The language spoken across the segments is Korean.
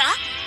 가능할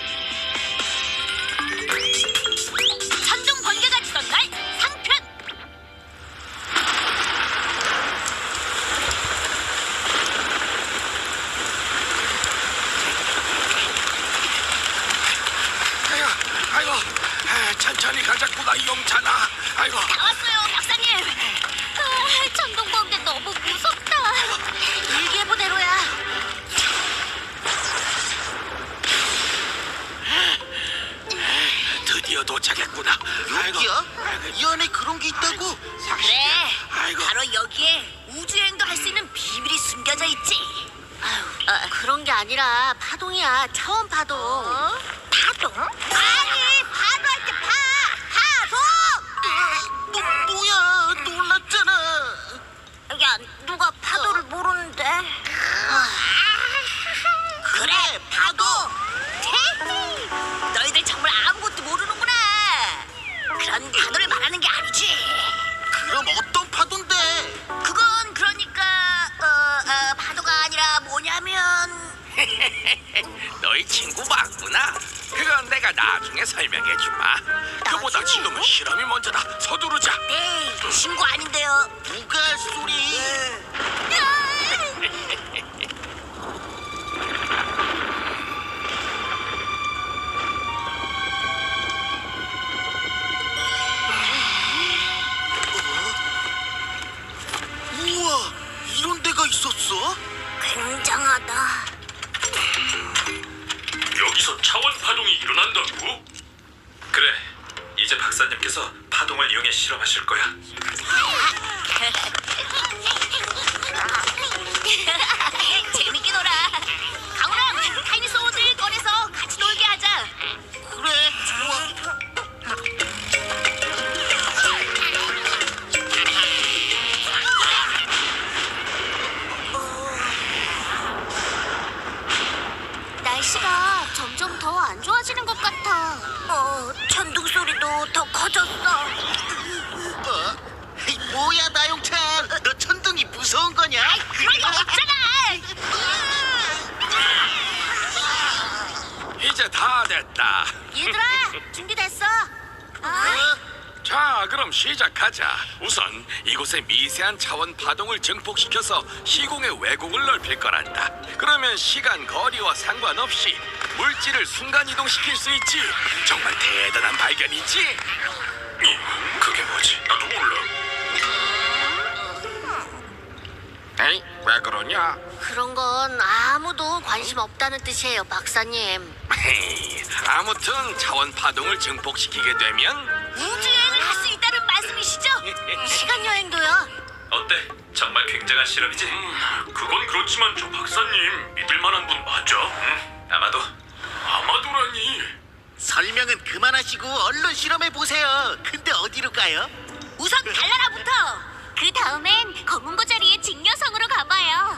차원 파동이 일어난다고? 그래, 이제 박사님께서 파동을 이용해 실험하실 거야. 다 됐다. 얘들아, 준비됐어? 어? 자, 그럼 시작하자. 우선 이곳에 미세한 차원 파동을 증폭시켜서 시공의 왜곡을 넓힐 거란다. 그러면 시간, 거리와 상관없이 물질을 순간 이동시킬 수 있지. 정말 대단한 발견이지. 이, 그게 뭐지? 나도 몰라. 에이, 왜 그러냐? 그런 건 아무도 관심 없다는 뜻이에요, 박사님. 헤이, 아무튼 차원 파동을 증폭시키게 되면 우주여행을 할 수 있다는 말씀이시죠? 시간 여행도요. 어때? 정말 굉장한 실험이지? 그건 그렇지만 저 박사님 믿을 만한 분 맞아? 응? 아마도 아마도라니 설명은 그만하시고 얼른 실험해 보세요. 근데 어디로 가요? 우선 달나라부터. 그 다음엔 검은 고 자리의 직녀성으로 가봐요.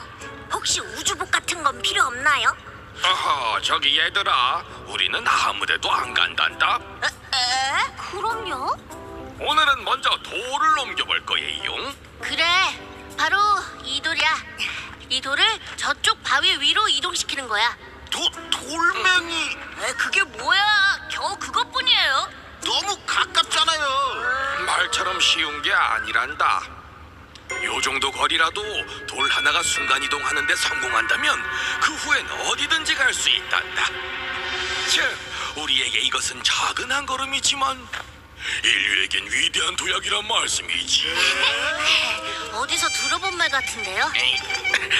혹시 우주복 같은 건 필요 없나요? 어허, 저기 얘들아, 우리는 아무데도 안 간단다. 에? 에? 그럼요. 오늘은 먼저 돌을 옮겨볼 거예요. 그래, 바로 이 돌이야. 이 돌을 저쪽 바위 위로 이동시키는 거야. 도, 돌멩이 에, 그게 뭐야? 겨우 그것뿐이에요. 너무 가깝잖아요. 말처럼 쉬운 게 아니란다. 요 정도 거리라도 돌 하나가 순간 이동하는데 성공한다면 그 후엔 어디든지 갈 수 있단다. 즉, 우리에게 이것은 작은 한 걸음이지만 인류에겐 위대한 도약이란 말씀이지. 어디서 들어본 말 같은데요? 에이,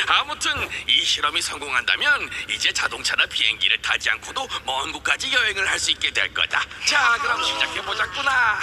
아무튼 이 실험이 성공한다면 이제 자동차나 비행기를 타지 않고도 먼 곳까지 여행을 할 수 있게 될 거다. 자, 그럼 시작해 보자꾸나.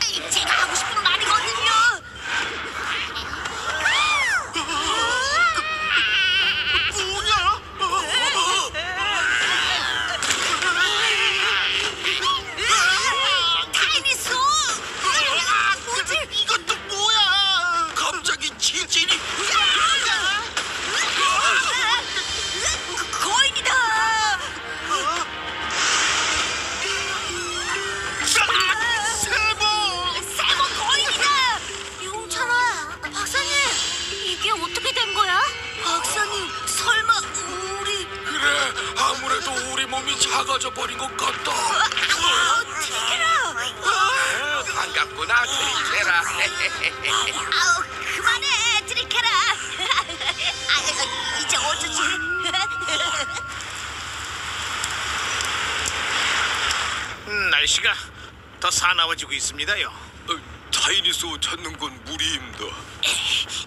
제가 하고 싶은 날씨가 더 사나워지고 있습니다요. 타이니소 찾는 건 무리입니다.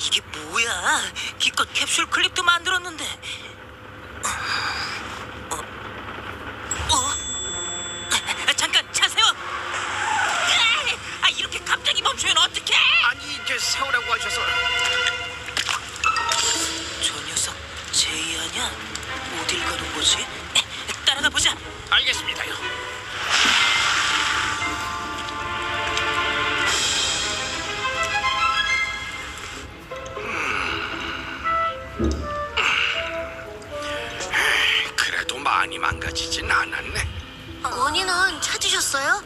이게 뭐야? 기껏 캡슐 클립도 만들었는데. 어? 어? 잠깐 차세요. 아 이렇게 갑자기 멈추면 어떡해? 아니 이제 세우라고 하셔서 저 녀석 제이 아냐? 어딜 가는 거지? 따라가 보자. 알겠습니다요. 망가지진 않았네. 원인은 찾으셨어요?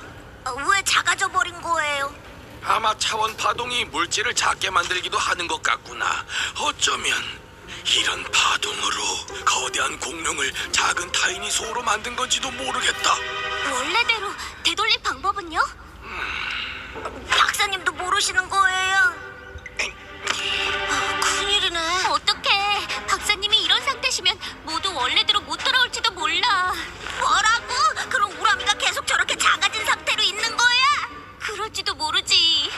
왜 작아져 버린 거예요? 아마 차원 파동이 물질을 작게 만들기도 하는 것 같구나. 어쩌면 이런 파동으로 거대한 공룡을 작은 타이니 소로 만든 건지도 모르겠다. 원래대로 되돌릴 방법은요? 박사님도 모르시는 거예요? 아, 큰일이네. 어떡해. 박사님이 이런 상태시면 모두 원래대로 못 돌아올지도 몰라. 뭐라고? 그럼 우람이가 계속 저렇게 작아진 상태로 있는 거야? 그럴지도 모르지.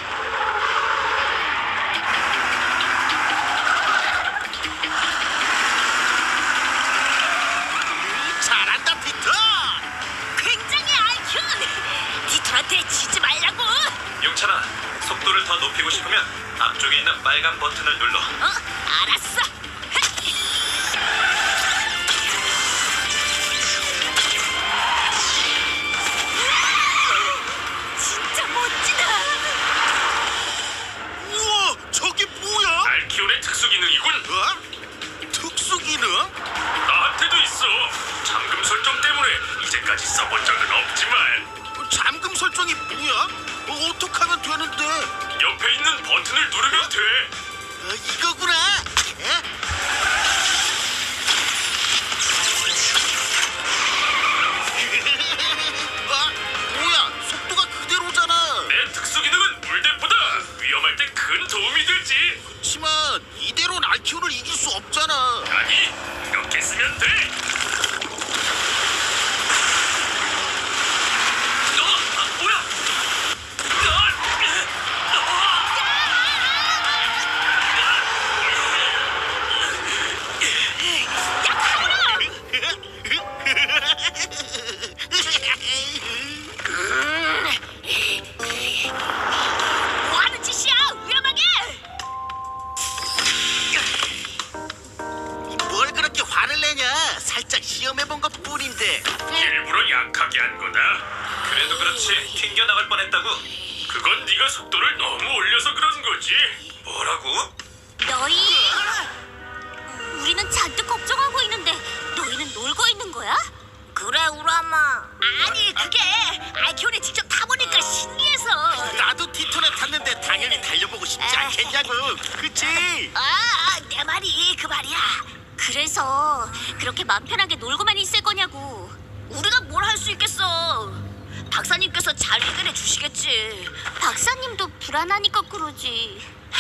잘한다, 피톤! 굉장히 알큐! 디토한테 지지 말라고! 용찬아, 속도를 더 높이고 싶으면 앞쪽에 있는 빨간 버튼을 눌러. 어? 알았어.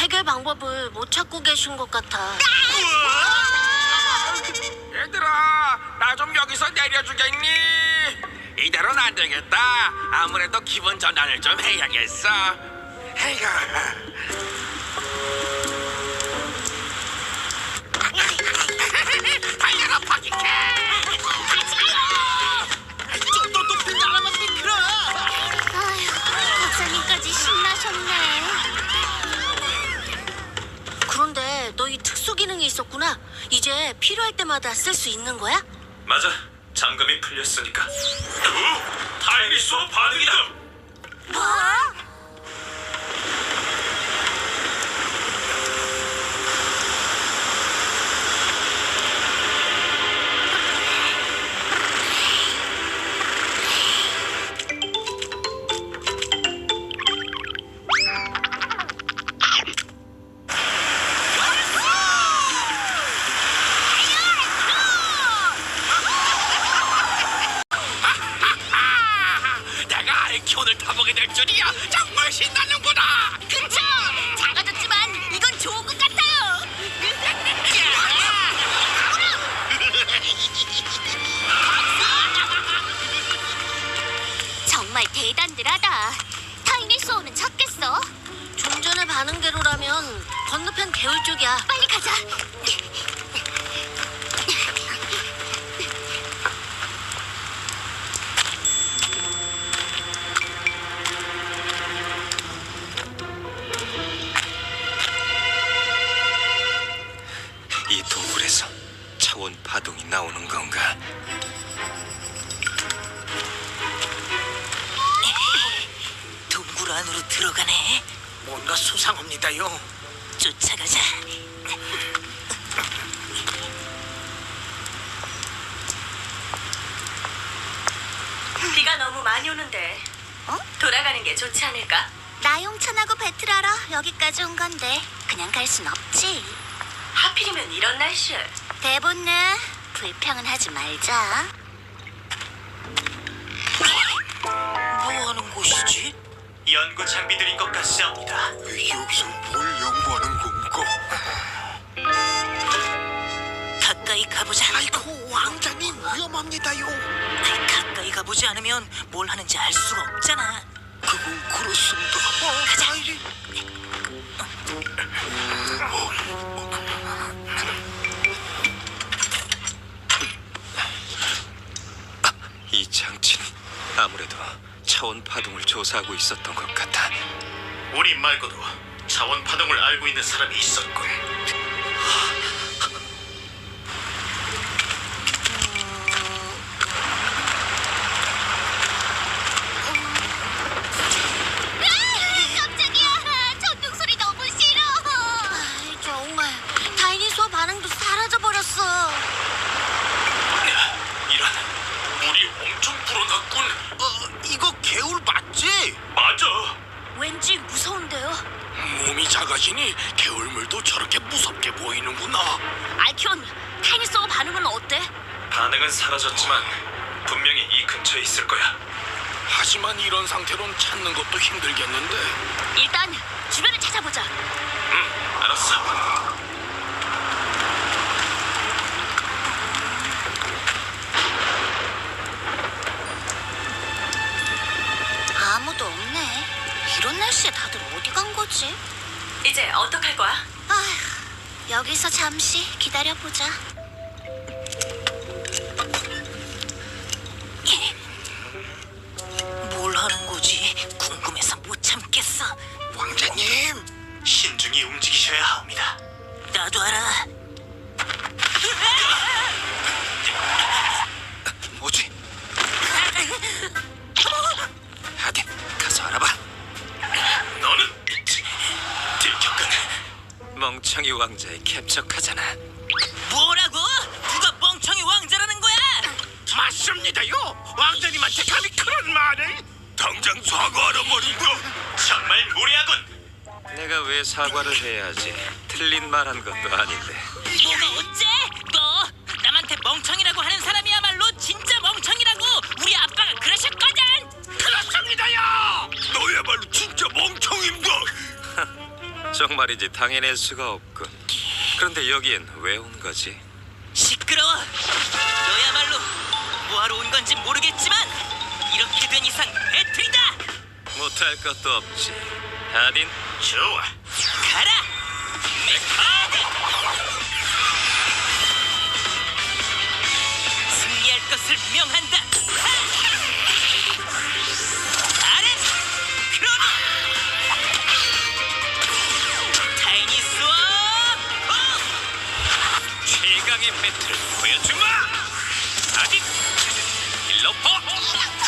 해결 방법을 못 찾고 계신 것 같아. 얘들아, 나 좀 여기서 내려주겠니? 이대로는 안 되겠다. 아무래도 기분 전환을 좀 해야겠어. 에이구. 달려라, 파기캐! 기능이 있었구나. 이제 필요할 때마다 쓸 수 있는 거야? 맞아. 잠금이 풀렸으니까. 오, 타이니소 반응이다. 뭐? 동굴 안으로 들어가네. 뭔가 수상합니다요. 쫓아가자. 비가 너무 많이 오는데 어? 돌아가는 게 좋지 않을까? 나용천하고 배틀하러 여기까지 온 건데 그냥 갈 순 없지. 하필이면 이런 날씨에 대본는 불평은 하지 말자. 뭐 하는 곳이지? 연구 장비들인 것 같사옵니다. 여기서 뭘 연구하는 건가? 가까이 가보자. 아이고 왕자님 위험합니다요 가까이 가보지 않으면 뭘 하는지 알 수가 없잖아. 그건 그렇습니다 어, 가자. 이 조사하고 있었던 것 같아. 우리 말고도 차원 파동을 알고 있는 사람이 있었군. 깜짝이야. 전등 소리 너무 싫어. 정말 다이니소어 반응도 사라져 버렸어. 이런, 물이 엄청 불어났군. 어, 이거 개울 맞지? 맞아. 왠지 무서운데요. 몸이 작아지니 개울물도 저렇게 무섭게 보이는구나. 알키온, 타이니소어 반응은 어때? 반응은 사라졌지만 분명히 이 근처에 있을 거야. 하지만 이런 상태론 찾는 것도 힘들겠는데. 일단 주변을 찾아보자. 응, 알았어. 아무도 없네. 이런 날씨에 다들 어디 간 거지? 이제 어떡할 거야? 아휴, 여기서 잠시 기다려보자. 맞습니다요. 왕자님한테 감히 그런 말을? 당장 사과하라 말이다. 정말 무례하군. 내가 왜 사과를 해야지? 틀린 말 한 것도 아닌데. 뭐가 어째? 너 남한테 멍청이라고 하는 사람이야말로 진짜 멍청이라고 우리 아빠가 그러셨거든. 그렇습니다요. 너야말로 진짜 멍청입니다. 정말이지 당해낼 수가 없군. 그런데 여기엔 왜 온 거지? 시끄러워. 너야말로 뭐하러 온 건지 모르겠지만 이렇게 된 이상 배틀이다. 못할 것도 없지. 하딘 좋아. 가라. 메카드. 승리할 것을 명한다. 하! 아렌 크로노. 타이니 스워. 최강의 배틀 보여주마. 하딘 힐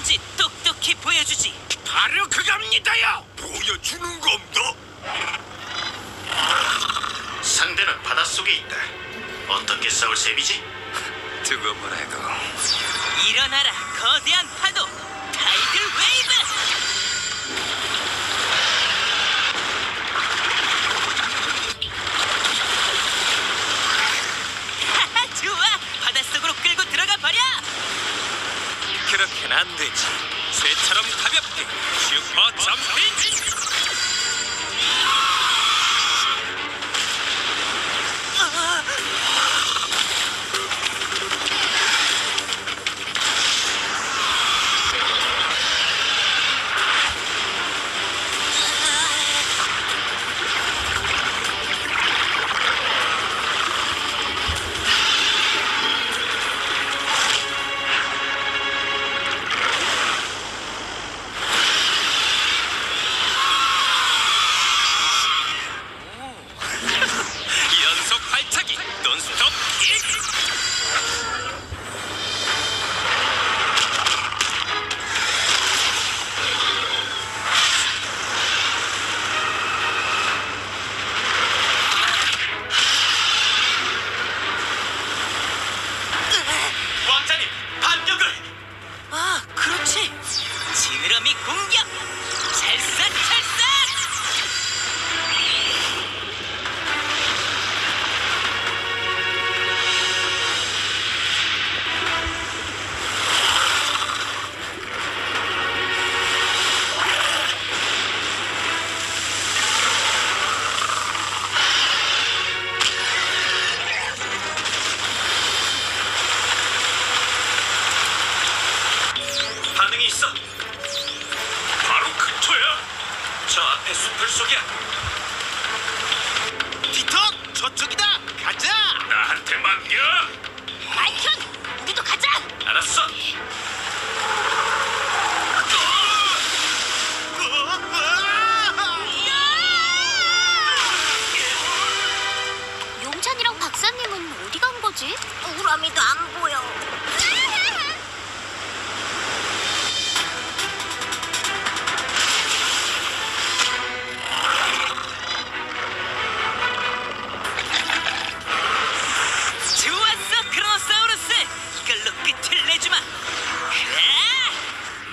되는지 똑똑히 보여주지. 바로 그겁니다요. 보여주는 겁니다. 상대는 바닷속에 있다. 어떻게 싸울 셈이지? 두고 보라고. 일어나라 거대한 파도 타이들 웨이브. 하하, 좋아 바닷속으로 끌고 들어가 버려. 그렇게는 안 되지. 새처럼 가볍게 슈퍼 점핑.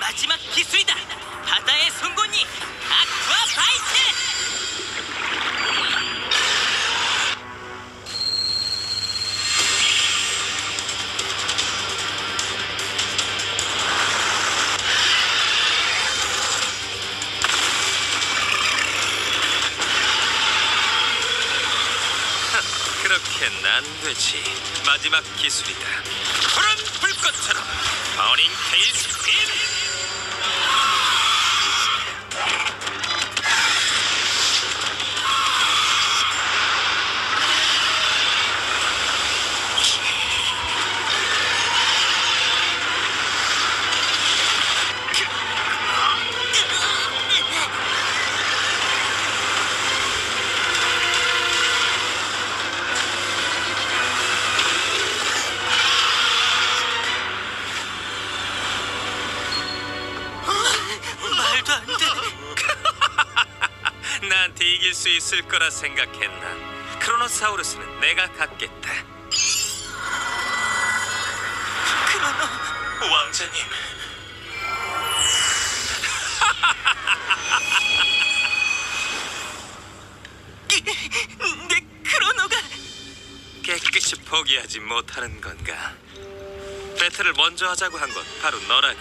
마지막 기술이다. 바다의 송곳니 아쿠아 바이트. 그렇게 난 되지. 마지막 기술이다. 푸른 불꽃처럼 버닝 테일 스피. 이길 수 있을 거라 생각했나. 크로노사우루스는 내가 갖겠다. 크로노 왕자님. 내 크로노가 깨끗이 포기하지 못하는 건가? 배틀을 먼저 하자고 한 건 바로 너라고.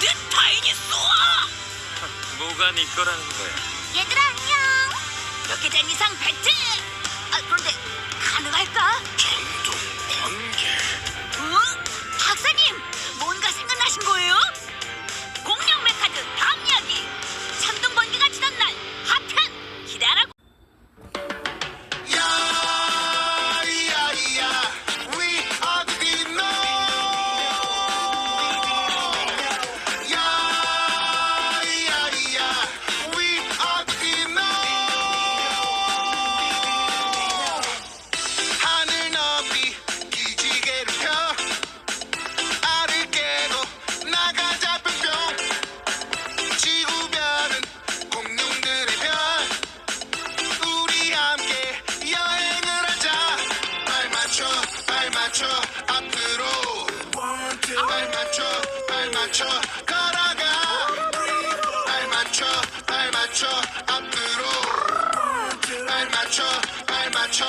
내 타인이 쏘아! 뭐가 네 거라는 거야? 얘들아 안녕. 몇개된 이상 배트. 아 그런데 가능할까? 전동 번개. 응? 박사님 뭔가 생각나신 거예요? 맞춰 앞으로. 발 맞춰 발 맞춰 걸어가. 발 맞춰 발 맞춰 앞으로. 발 맞춰 발 맞춰